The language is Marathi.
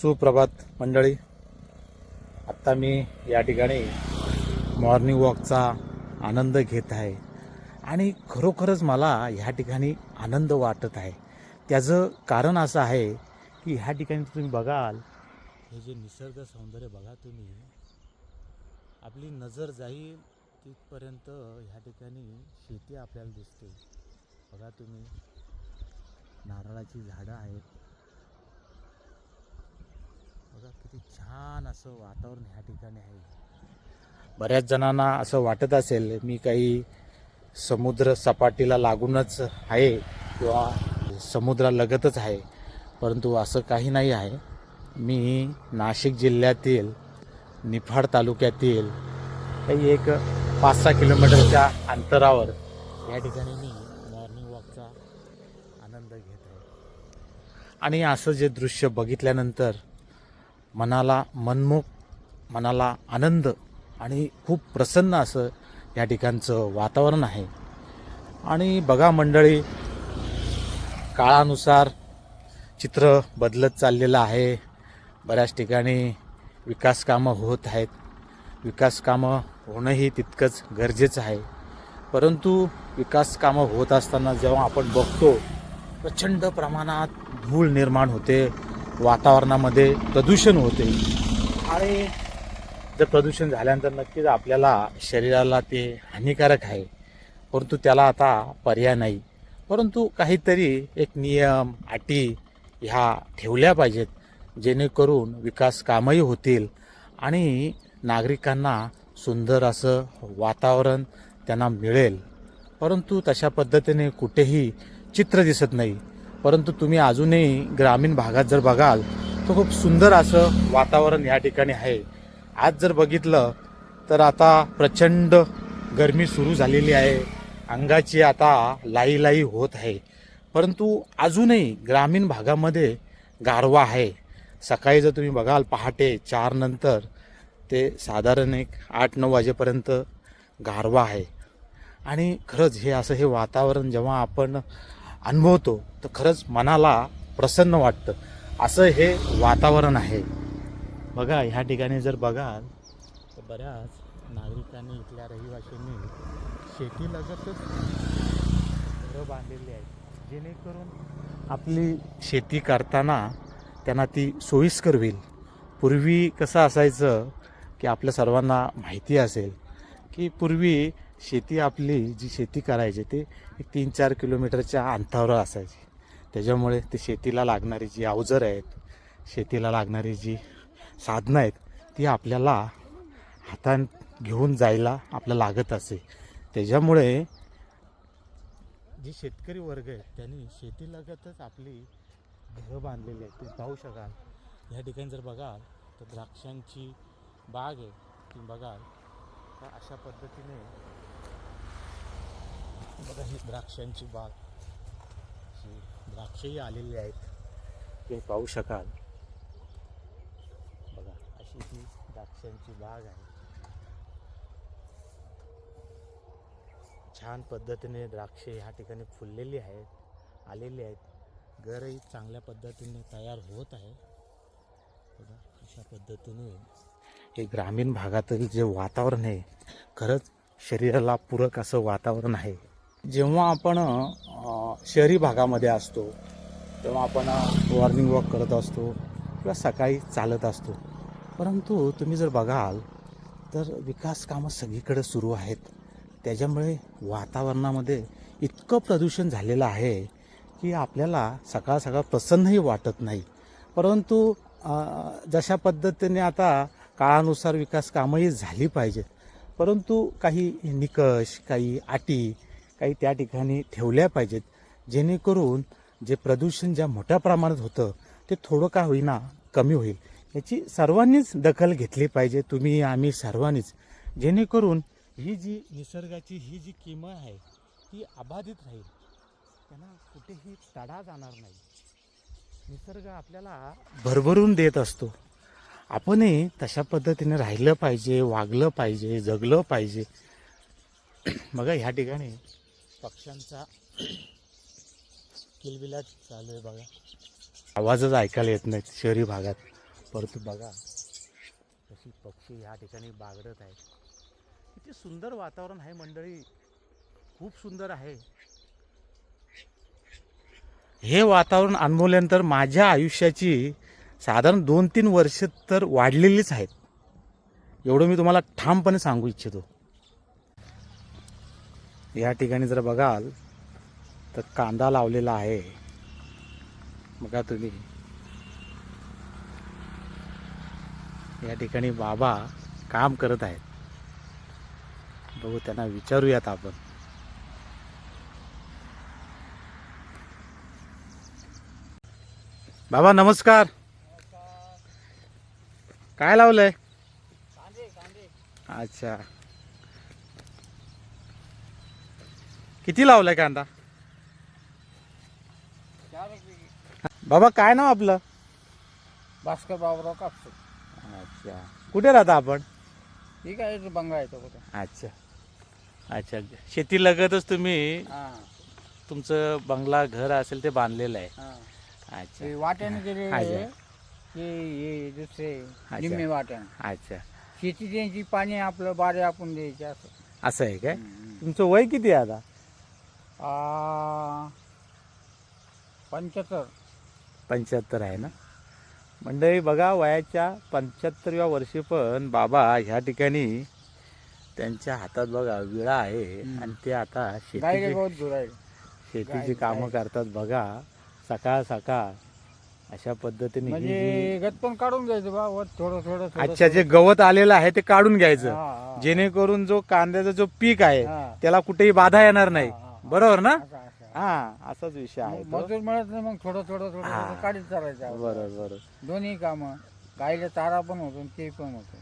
सुप्रभात मंडळी. आत्ता मी या ठिकाणी मॉर्निंग वॉकचा आनंद घेत आहे. आणि खरोखरच मला ह्या ठिकाणी आनंद वाटत आहे. त्याचं कारण असं आहे की ह्या ठिकाणी तुम्ही बघाल हे जे निसर्ग सौंदर्य बघा तुम्ही आपली नजर जाईल तिथपर्यंत ह्या ठिकाणी शेती आपल्याला दिसते. बघा तुम्ही नारळाची झाडं आहेत. बघा किती छान असं वातावरण ह्या ठिकाणी आहे. बऱ्याच जणांना असं वाटत असेल मी काही समुद्र सपाटीला लागूनच आहे किंवा समुद्रालगतच आहे परंतु असं काही नाही आहे. मी नाशिक जिल्ह्यातील निफाड तालुक्यातील काही एक पाच सहा किलोमीटरच्या अंतरावर या ठिकाणी मी मॉर्निंग वॉकचा आनंद घेत आहे. आणि असं जे दृश्य बघितल्यानंतर मनाला मनमोक मनाला आनंद आणि खूप प्रसन्न असं या ठिकाणचं वातावरण आहे. आणि बघा मंडळी काळानुसार चित्र बदलत चाललेलं आहे. बऱ्याच ठिकाणी विकास कामं होत आहेत. विकास कामं होणंही तितकंच गरजेचं आहे. परंतु विकास कामं होत असताना जेव्हा आपण बघतो प्रचंड प्रमाणात धूळ निर्माण होते. वातावरणामध्ये प्रदूषण होते. आणि जर प्रदूषण झाल्यानंतर नक्कीच आपल्याला शरीराला ते हानिकारक आहे. परंतु त्याला आता पर्याय नाही. परंतु काहीतरी एक नियम अटी ह्या ठेवल्या पाहिजेत. जेणेकरून विकास कामही होतील आणि नागरिकांना सुंदर असं वातावरण त्यांना मिळेल. परंतु तशा पद्धतीने कुठेही चित्र दिसत नाही. परंतु तुम्ही अजूनही ग्रामीण भागात जर बघाल तर खूप सुंदर असं वातावरण या ठिकाणी आहे. आज जर बघितलं तर आता प्रचंड गरमी सुरू झालेली आहे. अंगाची आता लाई लाई होत आहे. परंतु अजूनही ग्रामीण भागामध्ये गारवा आहे. सकाळी जर तुम्ही बघाल पहाटे चार नंतर ते साधारण एक आठ नऊ वाजेपर्यंत गारवा आहे. आणि खरंच हे असं हे वातावरण जेव्हा आपण अनुभवतो तर खरंच मनाला प्रसन्न वाटतं. असं हे वातावरण आहे. बघा ह्या ठिकाणी जर बघाल तर बऱ्याच नागरिकांनी इथल्या रहिवाशांनी शेतीलगतच घरं बांधलेली आहेत जेणेकरून आपली शेती करताना त्यांना ती सोयीस्कर होईल. पूर्वी कसं असायचं की आपल्या सर्वांना माहिती असेल की पूर्वी शेती आपली जी शेती करायची ते एक तीन चार किलोमीटरच्या अंतरावर असायची. त्याच्यामुळे ते शेतीला लागणारी जी अवजरं आहेत शेतीला लागणारी जी साधनं आहेत ती आपल्याला हातात घेऊन जायला आपल्याला लागत असे. त्याच्यामुळे जे शेतकरी वर्ग आहेत त्यांनी शेतीलगतच आपली घरं बांधलेली आहेत. ते पाहू शकाल. या ठिकाणी जर बघाल तर द्राक्षांची बाग आहे. ती बघाल तर अशा पद्धतीने बघा ही द्राक्षांची बाग. ही द्राक्षही आलेली आहेत. ते पाहू शकाल. बघा अशी ही द्राक्षांची बाग आहे. छान पद्धतीने द्राक्षे ह्या ठिकाणी फुललेली आहेत आलेली आहेत. घरही चांगल्या पद्धतीने तयार होत आहे. बघा अशा पद्धतीने हे ग्रामीण भागातील जे वातावरण आहे खरंच शरीराला पूरक असं वातावरण आहे. जेव्हा आपण शहरी भागामध्ये असतो तेव्हा आपण मॉर्निंग वॉक करत असतो किंवा सकाळी चालत असतो. परंतु तुम्ही जर बघाल तर विकास कामं सगळीकडे सुरू आहेत. त्याच्यामुळे वातावरणामध्ये इतकं प्रदूषण झालेलं आहे की आपल्याला सकाळ सकाळ प्रसन्नही वाटत नाही. परंतु जशा पद्धतीने आता काळानुसार विकास कामंही झाली पाहिजेत. परंतु काही निकष काही अटी काही त्या ठिकाणी ठेवल्या पाहिजेत जेणेकरून जे प्रदूषण ज्या मोठ्या प्रमाणात होतं ते थोडं का होईना कमी होईल. याची सर्वांनीच दखल घेतली पाहिजे तुम्ही आम्ही सर्वांनीच. जेणेकरून ही जी निसर्गाची ही जी किंमत आहे ती अबाधित राहील. त्यांना कुठेही तडा जाणार नाही. निसर्ग आपल्याला भरभरून देत असतो. आपणही तशा पद्धतीने राहिलं पाहिजे वागलं पाहिजे जगलं पाहिजे. बघा ह्या ठिकाणी पक्ष्यांचा किलबिलाट चालू आहे बघा. आवाजच ऐकायला येत नाहीत शहरी भागात. परंतु बघा. कशी पक्षी ह्या ठिकाणी बागडत आहेत. किती सुंदर वातावरण आहे मंडळी. खूप सुंदर आहे. हे वातावरण अनुभवल्यानंतर माझ्या आयुष्याची साधारण दोन तीन वर्ष तर वाढलेलीच आहेत. एवढं मी तुम्हाला ठामपणे सांगू इच्छितो. या ठिकाणी जर बघाल तर कांदा लावलेला आहे. बघा तुम्ही. या ठिकाणी बाबा काम करत आहेत. बघू त्यांना विचारूयात आपण. बाबा नमस्कार. काय लावलंय? अच्छा. किती लावलाय कांदा? बाबा काय नाव आपलं? भास्कर बाबराव कापसे. अच्छा. कुठे राहता आपण? ठीक आहे बंगा येतो कुठं? अच्छा. अच्छा. शेती लगतच तुम्ही. हा. तुमचं बंगला घर असेल ते बांधलेलं आहे. अच्छा. ते वाट्याने गेलेले अच्छा. ते हे दुसरे अच्छा. निम्मे वाट्याने. अच्छा. शेती त्यांची पाणी आपलं बारे आपण द्यायचे असं. असं आहे काय. तुमचं वय किती आहे आता? पंच्याहत्तर पंच्याहत्तर आहे ना मंडळी बघा वयाच्या पंच्याहत्तरव्या वर्षी पण बाबा ह्या ठिकाणी त्यांच्या हातात बघा विळा आहे. आणि ते आता गायले शेतीची कामं. करतात बघा सकाळ सकाळ अशा पद्धतीने म्हणजे गत पण काढून घ्यायचं बा थोडं थोडं अच्छा जे गवत आलेलं आहे ते काढून घ्यायचं. जेणेकरून जो कांद्याचा जो पीक आहे. त्याला कुठेही बाधा येणार नाही. बरोबर ना. हा असाच विषय आहे तो. मजूर मिळत नाही मग थोडं थोडं थोडं हा. थोडं काढीत चालायचं बरोबर बरोबर दोन्ही कामं गाईला चारा पण होतो आणि ते पण होतो